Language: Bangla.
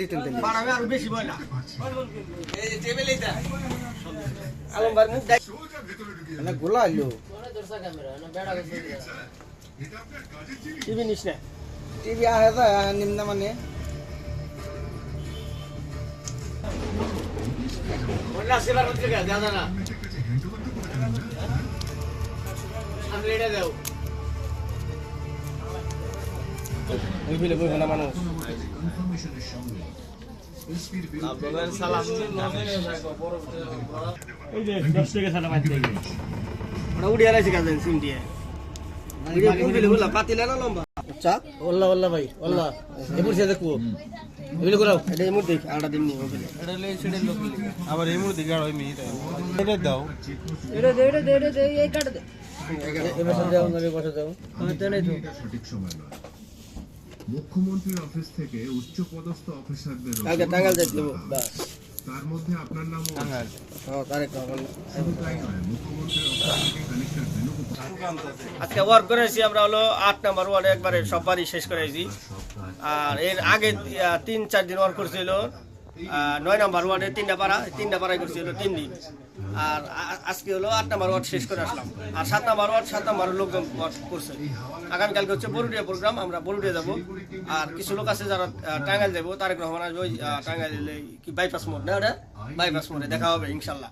দিতেন গোলা জিনিস টিভি নিস না টিভি আহে নিম্ন মানে সেবার হচ্ছে দাদা না উড়িয়ে আলাইছে কাজ সিম দিয়ে। মুখ্যমন্ত্রীর অফিস থেকে উচ্চ পদস্থ অফিসারদের টাঙ্গাল দেবো। বাস। তার মধ্যে আপনার নামও। হ্যাঁ বেণুগোপাল আজকে ওয়ার্ক করেছি আমরা হলো আট নাম্বার ওয়ার্ডে একবারে সব বাড়ি শেষ করেছি। আর এর আগে তিন চার দিন ওয়ার্ক করছিল। নয় নাম্বার ওয়ার্ডে তিনটা পাড়া, তিনটা পাড়ায় হলো তিন দিন। আর আজকে হলো আট নাম্বার ওয়ার্ড শেষ করে আসলাম। আর সাত নাম্বার ওয়ার্ড, সাত নাম্বার লোকজন করছে। আগামীকালকে হচ্ছে বরুডিয়া প্রোগ্রাম আমরা বরুডিয়া যাব। আর কিছু লোক আছে যারা টাঙ্গাইল যাব, তারেক রহমান আসবে, ওই টাঙ্গাইল কি বাইপাস মোড় না ওটা? বাইপাস মোড়ে দেখা হবে, ইনশাল্লাহ।